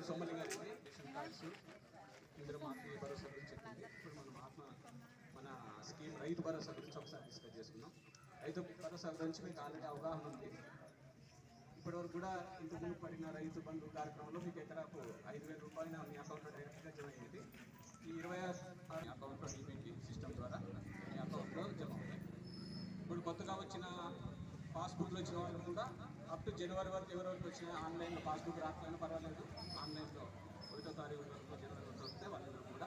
పేరు Somalingareddy machine cards ఇందులో భరోసా గురించి చెప్పింది. ఇప్పుడు మనం ఆత్మ మన స్కీమ్ రైతు భరోసా గురించి ఒకసారి డిస్కస్ చేసుకున్నాం రైతు భరోసా గురించి మీకు ఆల్రెడీ అవగాహన ఉంది. ఇప్పటివరకు కూడా ఇంతకుముందు పడిన రైతు బంధు కార్యక్రమంలో మీకు ఎకరాకు ఐదు వేల రూపాయలు మీ అకౌంట్లో డైరెక్ట్గా జమ అయ్యేది ఈ ఇరవై ఆరు అకౌంట్లో ఈపీటీ సిస్టమ్ ద్వారా మీ అకౌంట్లో జమ అవుతాయి ఇప్పుడు కొత్తగా వచ్చిన పాస్బుక్లు వచ్చిన వాళ్ళు కూడా అప్ టు జనవరి వరకు ఎవరెవరికి వచ్చిన ఆన్లైన్లో పాస్బుక్ రాకపోయినా పర్వాలేదు. ఒకటో వస్తే వాళ్ళందరూ కూడా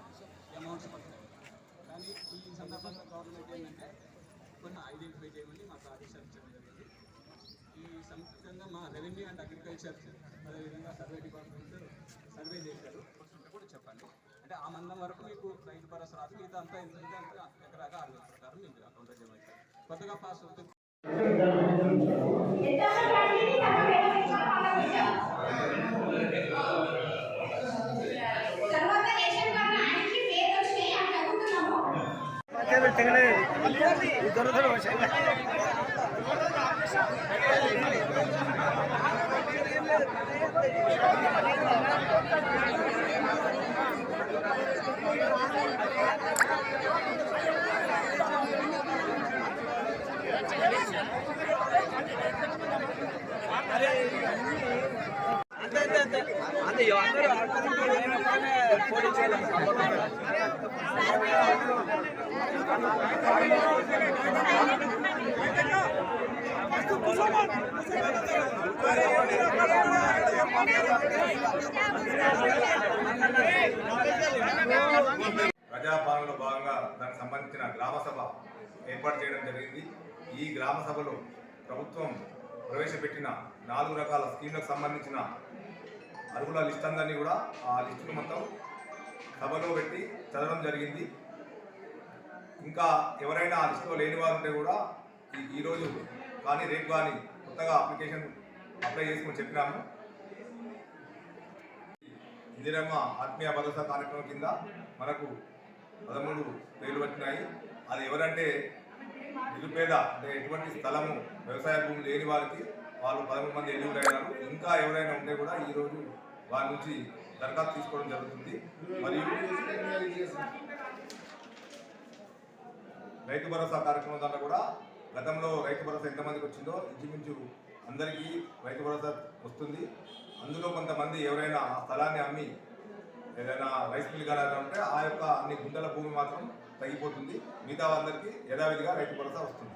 అమౌంట్ పడతాయి. కానీ ఈ సందర్భంగా గవర్నమెంట్ ఏంటంటే కొన్ని ఐడెంటిఫై చేయమని మాకు ఆదేశాలు జరిగింది. ఈ సందర్భంగా మా రెవెన్యూ అండ్ అగ్రికల్చర్ అదేవిధంగా సర్వే డిపార్ట్మెంట్ సర్వే చేశారు. కూడా చెప్పండి. అంటే ఆ మందం వరకు మీకు రైతు భరోసా రాదు మిగతా అంతా ఎందుకంటే ఉంటే అంత ఎకరాగా ఆరు వేల ప్రకారం మీకు అకౌంట్లో జమ అవుతాయి కొత్తగా పాస్ అవుతుంది తెగలే తెగలే దొరదొర అంతే అంతే అంతే. అందరూ ఆడుకుంటే పోటీ ప్రజాపాలనలో భాగంగా దానికి సంబంధించిన గ్రామ సభ ఏర్పాటు చేయడం జరిగింది. ఈ గ్రామ సభలో ప్రభుత్వం ప్రవేశపెట్టిన నాలుగు రకాల స్కీమ్లకు సంబంధించిన అర్హుల లిస్ట్ అందరినీ కూడా ఆ లిస్టును మొత్తం సభలో పెట్టి చదవడం జరిగింది. ఇంకా ఎవరైనా లిస్టులో లేని వారు ఉంటే కూడా ఈ ఈరోజు కానీ రేపు కానీ కొత్తగా అప్లికేషన్ అప్లై చేసుకుని చెప్పినాము. ఇందిరమ్మ ఆత్మీయ భరోసా కార్యక్రమం కింద మనకు పదమూడు పేర్లు వచ్చినాయి అది ఎవరంటే నిరుపేద అంటే ఎటువంటి స్థలము వ్యవసాయ భూమి లేని వారికి వాళ్ళు పదమూడు మంది ఎలిజిబుల్ అయినారు. ఇంకా ఎవరైనా ఉంటే కూడా ఈరోజు వారి నుంచి దరఖాస్తు తీసుకోవడం జరుగుతుంది. మరియు రైతు భరోసా కార్యక్రమం దాంట్లో కూడా గతంలో రైతు భరోసా ఎంతమందికి వచ్చిందో ఇంచుమించు అందరికీ రైతు భరోసా వస్తుంది. అందులో కొంతమంది ఎవరైనా ఆ స్థలాన్ని అమ్మి ఏదైనా రైస్ మిల్ కానీ ఉంటే ఆ యొక్క అన్ని గుంటల భూమి మాత్రం తగ్గిపోతుంది. మిగతా అందరికీ యథావిధిగా రైతు భరోసా వస్తుంది.